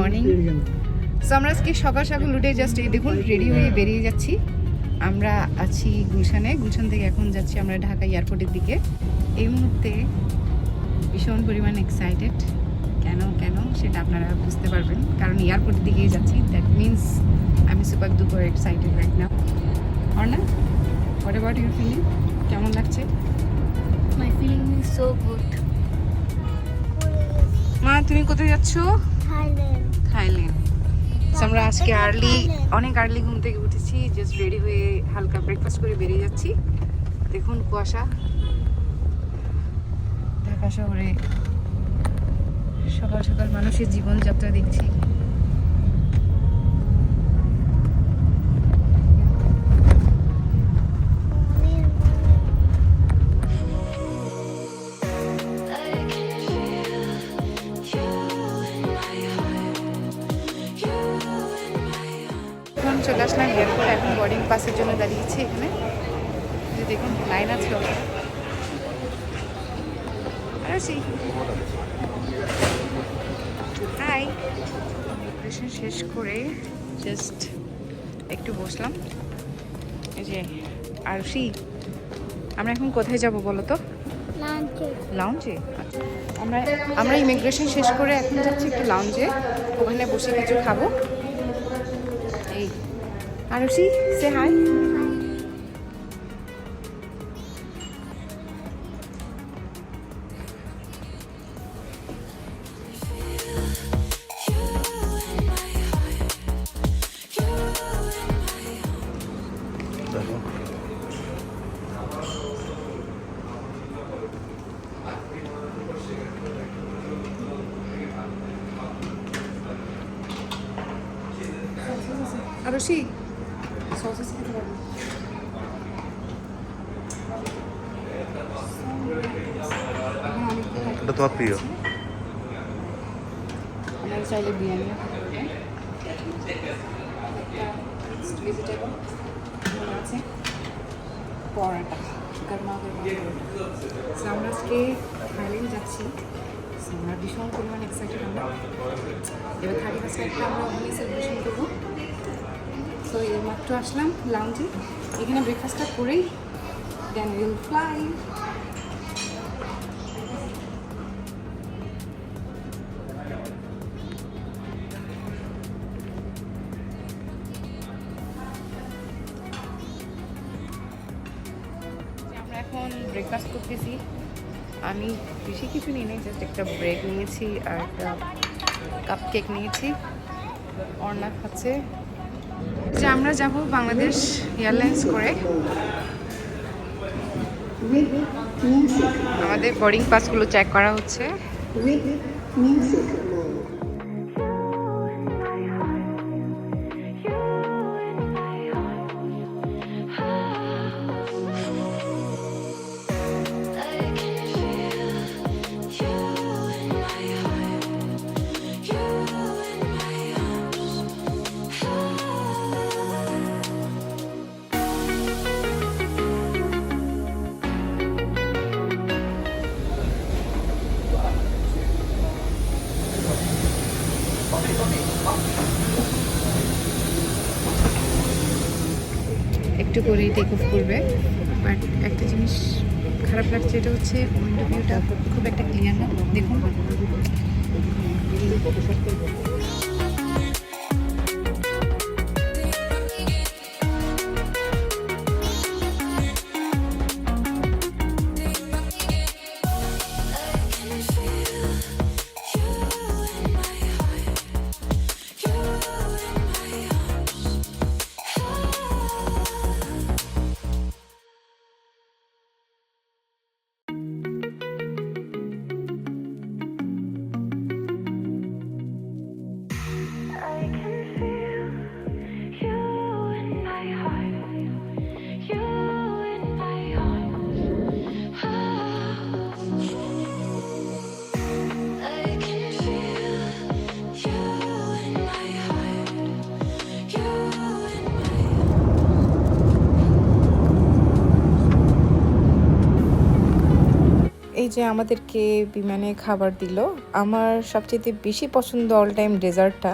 Good morning so আমরা আজকে সকাল সকাল উঠে জাস্ট এই দেখুন রেডি হয়ে বেরিয়ে যাচ্ছি। আমরা আছি গুলশানে। গুলশান থেকে এখন যাচ্ছি আমরা ঢাকা এয়ারপোর্টের দিকে। এই মুহূর্তে ভীষণ পরিমাণ এক্সাইটেড কেন কেন সেটা আপনারা বুঝতে পারবেন। কারণ এয়ারপোর্টের দিকেই যাচ্ছি। দ্যাট মিনস আমি super duper excited right now Arna what about your feeling কেমন লাগছে? My feeling is so good. মা তুমি কোথায় যাচ্ছ. থাইল্যান্ড So, আমরা আজকে আর্লি অনেক আর্লি ঘুম থেকে উঠেছি জাস্ট রেডি হয়ে হালকা ব্রেকফাস্ট করে বেরিয়ে যাচ্ছি। দেখুন কুয়াশা। ঢাকা শহরে সকাল সকাল মানুষের জীবনযাত্রা দেখছি। পাসের জন্য দাঁড়িয়েছি এখানে। যে দেখুন লাইন আছে আর সেই। হাই অপারেশন শেষ করে জাস্ট একটু বসলাম। এই যে আরশি আমরা এখন কোথায় যাব বলো তো. লাউঞ্জে আচ্ছা। আমরা আমরা ইমিগ্রেশন শেষ করে এখন যাচ্ছি একটু লাউঞ্জে ওখানে বসে কিছু খাব। এই আরশি সে হাই এটা তোমার প্রিয়? চাইলে বিরিয়ানি ভেজিটেবল আছে, পরাটা আমরা আজকে থাইল্যান্ড যাচ্ছি। আমরা ভীষণ পরিমাণ এক্সাইটেড আমরা। এবার থার্টি ফার্স্ট নাইটটা আমরা ওখানেই তো এই আসলাম লাউঞ্জে এখানে ব্রেকফাস্টটা করেই দেন উইল ফ্লাই ব্রেকফাস্ট করতেছি। আমি বেশি কিছু নিয়ে নেই জাস্ট একটা ব্রেড নিয়েছি আর একটা কাপ কেক নিয়েছি। অর্ণা খাচ্ছে যে আমরা যাব বাংলাদেশ এয়ারলাইন্স করে। আমাদের বোর্ডিং পাসগুলো চেক করা হচ্ছে। একটু করেই টেক অফ করবে। বাট একটা জিনিস খারাপ লাগছে, এটা হচ্ছে উইন্ডো ভিউটা খুব একটা ক্লিয়ার না। দেখুন। যে আমাদেরকে বিমানে খাবার দিল আমার সবচেয়ে বেশি পছন্দ অল টাইম ডেজার্টটা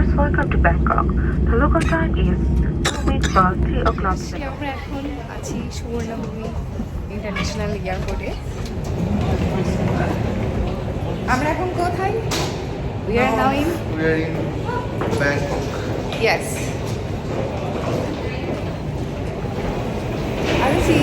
welcome to Bangkok. The local time is 2 minutes past 3 o'clock. আজকে আমরা এখন আছি সুবর্ণভূমি ইন্টারন্যাশনাল এয়ারপোর্টে আমরা এখন কোথায় we are now in We are in Bangkok. Yes Arushi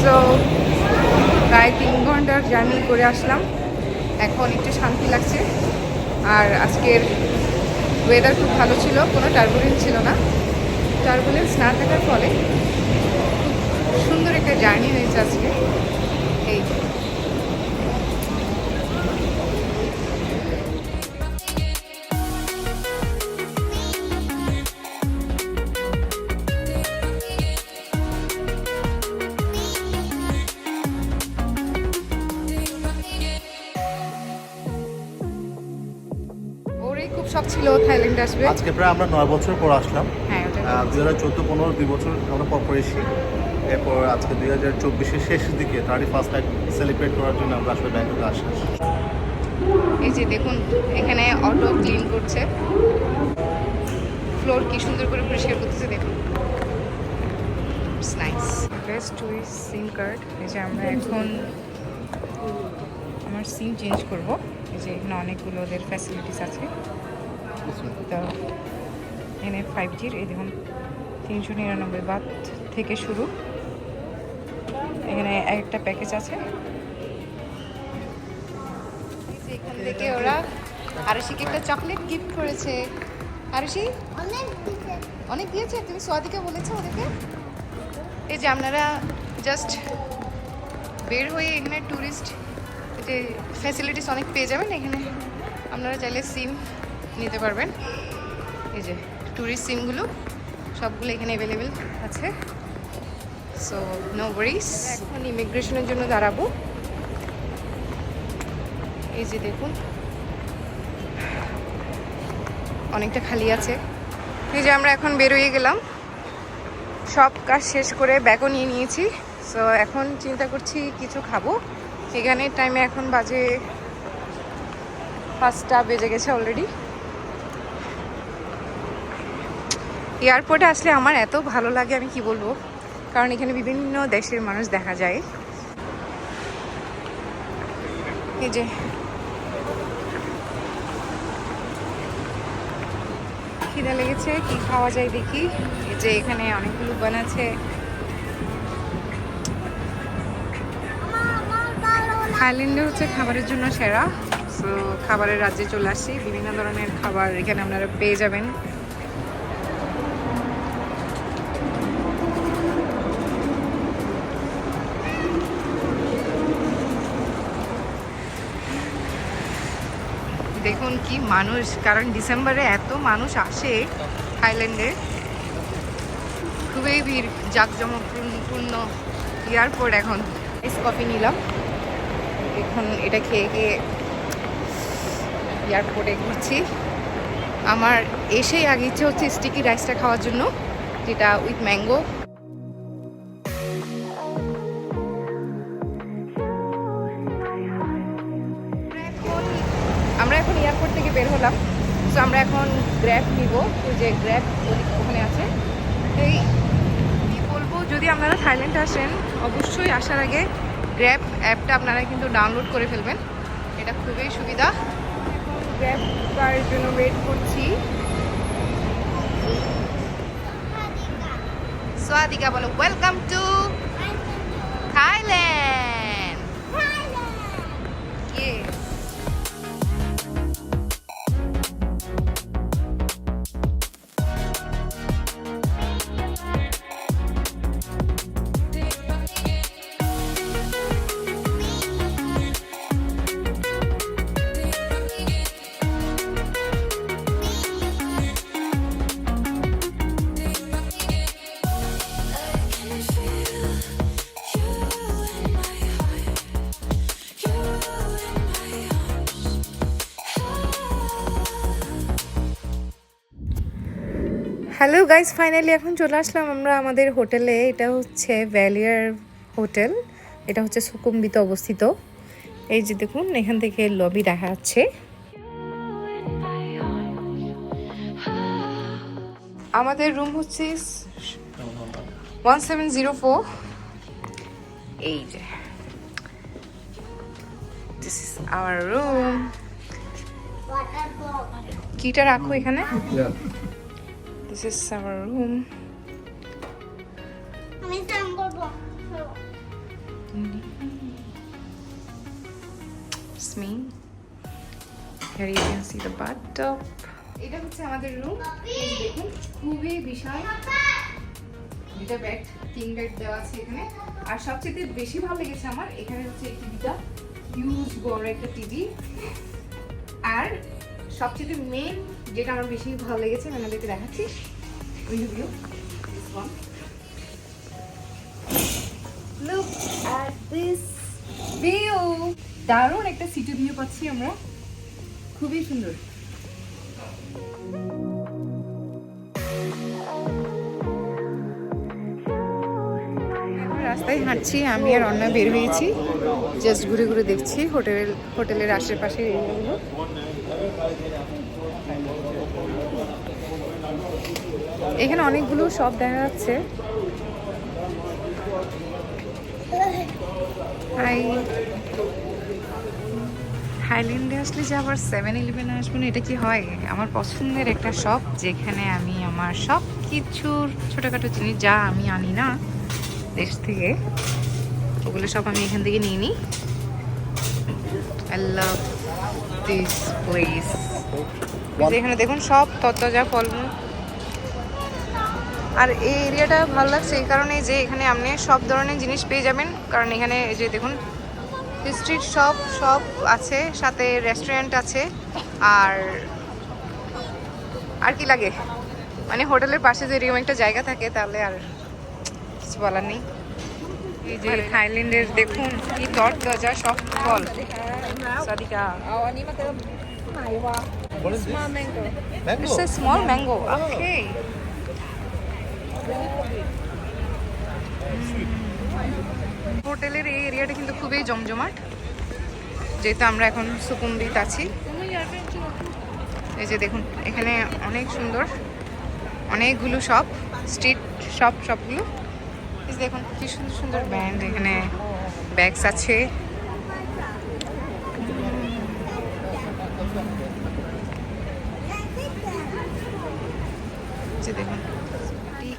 so প্রায় তিন ঘণ্টার জার্নি করে আসলাম এখন একটু শান্তি লাগছে আর আজকের ওয়েদার খুব ভালো ছিল, কোনো টার্বুলেন্স ছিল না। টার্বুলেন্স না থাকার ফলে সুন্দর একটা জার্নি হয়েছে আজকে। ছিল থাইল্যান্ড আসবে। আজকে প্রায় আমরা নয় বছর পর আসলাম। হ্যাঁ দুই হাজার চোদ্দ পনেরো দুই বছর আমরা পর পর এসেছি। এরপর আজকে দুই হাজার চব্বিশের শেষের দিকে থার্টি ফার্স্ট নাইট সেলিব্রেট করার জন্য আমরা আসলে ব্যাংককে আসি এই যে দেখুন এখানে অটো ক্লিন করছে। ফ্লোর কি সুন্দর করে পরিষ্কার করতেছে দেখুন। নাইস বেস্ট টুইস সিম কার্ড এই যে আমরা এখন আমার সিম চেঞ্জ করব। এই যে এখানে অনেকগুলো ওদের ফ্যাসিলিটিস আছে। তো এখানে ফাইভ জির এই দেখুন তিনশো নিরানব্বই বাদ থেকে শুরু। এখানে একটা প্যাকেজ আছে। এই যে এখান থেকে ওরা আরশিকে একটা চকলেট গিফট করেছে। আরশি? অনেক অনেক দিয়েছে? তুমি সোয়াদিকে বলেছ ওদেরকে? এই যে আপনারা জাস্ট বের হয়ে এখানে ট্যুরিস্ট যে ফ্যাসিলিটিস অনেক পেয়ে যাবেন এখানে। আপনারা চাইলে সিম নিতে পারবেন। এই যে ট্যুরিস্ট সিমগুলো সবগুলো এখানে অ্যাভেলেবেল আছে। সো নো ওয়ারিস এখন ইমিগ্রেশনের জন্য দাঁড়াবো। এই যে দেখুন। অনেকটা খালি আছে। এই যে আমরা এখন বেরোয়ে গেলাম। সব কাজ শেষ করে ব্যাগও নিয়ে নিয়েছি। সো এখন চিন্তা করছি কিছু খাব। এখানে টাইমে এখন বাজে পাঁচটা বেজে গেছে অলরেডি এয়ারপোর্টে আসলে আমার এত ভালো লাগে, আমি কি বলব? কারণ এখানে বিভিন্ন দেশের মানুষ দেখা যায়। এই যে। খিদা লেগেছে, কি খাওয়া যায় দেখি। এই যে এখানে অনেকগুলো বানাচ্ছে থাইল্যান্ডে হচ্ছে খাবারের জন্য সেরা। সো খাবারের রাজ্যে চলে আসছি। বিভিন্ন ধরনের খাবার এখানে আপনারা পেয়ে যাবেন। এখন কি মানুষ? কারণ ডিসেম্বরে এত মানুষ আসে থাইল্যান্ডে। খুবই ভিড়, জাঁকজমকপূর্ণ এয়ারপোর্ট এখন। কফি নিলাম। এখন এটা খেয়ে গিয়ে এয়ারপোর্টে ঘুরছি। আমার এসেই আগে ইচ্ছে হচ্ছে স্টিকি রাইসটা খাওয়ার জন্য, যেটা উইথ ম্যাঙ্গো হলাম তো আমরা এখন গ্র্যাব নিব। যে গ্র্যাব ওখানে আছে। এই বলব, যদি আপনারা থাইল্যান্ডে আসেন, অবশ্যই আসার আগে গ্র্যাব অ্যাপটা আপনারা কিন্তু ডাউনলোড করে ফেলবেন। এটা খুবই সুবিধা। গ্র্যাব কারের জন্য ওয়েট করছি। সোয়াদিকা বলো welcome to Thailand hello guys finally এখন চলে আসলাম আমরা আমাদের হোটেলে। এটা হচ্ছে ভ্যালিয়ার হোটেল। এটা হচ্ছে সুকুম্বিতে অবস্থিত। এই যে দেখুন এখান থেকে লবি দেখা যাচ্ছে। আমাদের রুম হচ্ছে ওয়ান সেভেন জিরো ফোর এই যে। দিস ইজ আওয়ার রুম কিটা রাখো এখানে? This is our room. আমি It's me. Here you can see the bathtub. এটা হচ্ছে আমাদের রুম দেখুন খুবই বিশাল। দুটা বেড তিন বেড দেওয়া আছে এখানে। আর সবচেয়ে বেশি ভালো লেগেছে আমার এখানে হচ্ছে এই টিভিটা হিউজ বড় একটা টিভি আর সবচেয়ে মেন যেটা আমার বেশি ভালো লেগেছে আমি আপনাদেরকে দেখাচ্ছি window view look at this view দারুণ একটা সিটি ভিউ পাচ্ছি আমরা। খুবই সুন্দর। রাস্তায় হাঁটছি, আমি আর অন্য বের হয়েছি। জাস্ট ঘুরে ঘুরে দেখছি হোটেলের হোটেলের আশেপাশের এরিয়াগুলো এখানে অনেকগুলো শপ দেখা যাচ্ছে। হাই থাইল্যান্ডে আসলে যে আবার সেভেন ইলেভেনে আসব না এটা কি হয়? আমার পছন্দের একটা শপ যেখানে আমি আমার সব কিছুর ছোটোখাটো জিনিস যা আমি আনি না দেশ থেকে ওগুলো সব আমি এখান থেকে নিয়ে নিই। আই লাভ দিস প্লেস এখানে দেখুন সব তত্ত্বজা ফলমূল। আর এই এরিয়াটা ভালো লাগছে এই কারণে যে এখানে আপনি সব ধরনের জিনিস পেয়ে যাবেন কারণ এখানে যে দেখুন স্ট্রিট শপ সব আছে সাথে রেস্টুরেন্ট আছে আর আর কি লাগে মানে হোটেলের পাশে যে এরকম একটা জায়গা থাকে তাহলে আর কিছু বলার নেই এই যে থাইল্যান্ডের দেখুন কি তর দরজা সব ফল Sadika? It's a small mango. Okay. হোটেলের এই এরিয়াটা কিন্তু খুবই জমজমাট, যেহেতু আমরা এখন সুকুম্বিত আছি। এই যে দেখুন, এখানে অনেক সুন্দর, অনেকগুলো শপ স্ট্রিট শপ সবগুলো দেখুন, কি সুন্দর সুন্দর ব্যান্ড এখানে ব্যাগস আছে। দেখুন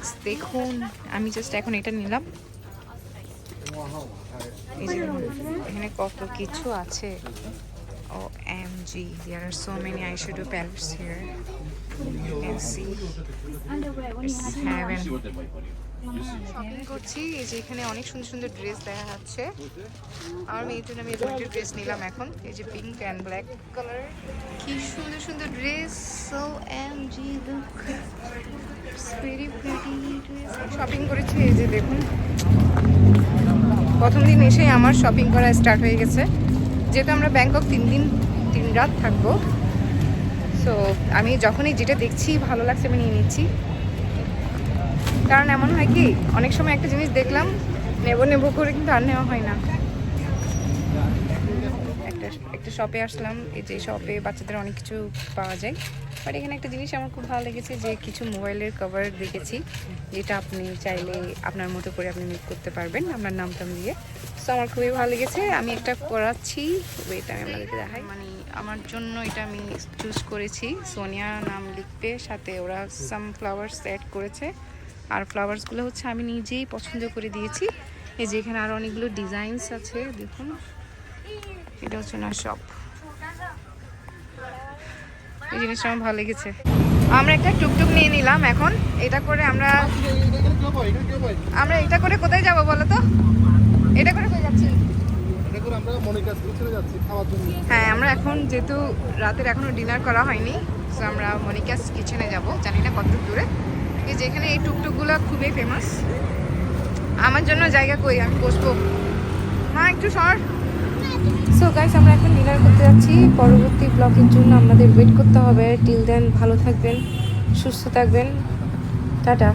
পিক্স দেখুন আমি জাস্ট এখন এটা নিলাম। এখানে কত কিছু আছে। O M G there are so many eyeshadow palettes here you can see it's heaven shopping করছি, এই যে এখানে অনেক সুন্দর সুন্দর ড্রেস দেখা যাচ্ছে। আমার মেয়ের জন্য আমি একটা ড্রেস নিলাম এখন, এই যে পিঙ্ক অ্যান্ড ব্ল্যাক কালার কি সুন্দর সুন্দর dress so M G look very pretty shopping করেছি, এই যে দেখুন। প্রথম দিন এসেই আমার শপিং করা স্টার্ট হয়ে গেছে। যেহেতু আমরা ব্যাংকক তিন দিন, তিন রাত থাকব। সো আমি যখনই যেটা দেখছি, ভালো লাগছে, আমি নিয়ে নিচ্ছি। কারণ এমন হয় কি, অনেক সময় একটা জিনিস দেখলাম, নেব নেব করে কিন্তু আর নেওয়া হয় না। একটা একটা শপে আসলাম, এই যে শপে বাচ্চাদের অনেক কিছু পাওয়া যায়। বাট এখানে একটা জিনিস আমার খুব ভালো লেগেছে যে কিছু মোবাইলের কভার দেখেছি, যেটা আপনি চাইলে আপনার মতো করে আপনি মেক করতে পারবেন, আপনার নাম টাম দিয়ে। সো আমার খুবই ভালো লেগেছে, আমি একটা করাচ্ছি ওয়েট আমি আপনাদেরকে দেখাই। মানে আমার জন্য এটা আমি চুজ করেছি সোনিয়া নাম লিখবে, সাথে ওরা সাম ফ্লাওয়ার্স অ্যাড করেছে। আর ফ্লাওয়ার্সগুলো হচ্ছে আমি নিজেই পছন্দ করে দিয়েছি। এই যে এখানে আরও অনেকগুলো ডিজাইনস আছে দেখুন। এটা হচ্ছে না শপ এই জিনিসটা আমার ভালো লেগেছে। আমরা একটা টুকটুক নিয়ে নিলাম এখন। এটা করে আমরা আমরা এটা করে কোথায় যাব বলো তো? এটা করে কোথায় যাচ্ছি? হ্যাঁ আমরা এখন যেহেতু রাতের এখনও ডিনার করা হয়নি তো আমরা মনিকাস কিচেনে যাব। জানি না কত দূরে। এই যেখানে এই টুকটুকগুলো খুবই ফেমাস আমার জন্য জায়গা কই? আমি বসবো। হ্যাঁ একটু সর। সো গাইস আমরা এখন ডিনার করতে যাচ্ছি। পরবর্তী ব্লগের জন্য আমাদের ওয়েট করতে হবে। টিল দেন ভালো থাকবেন, সুস্থ থাকবেন। টাটা।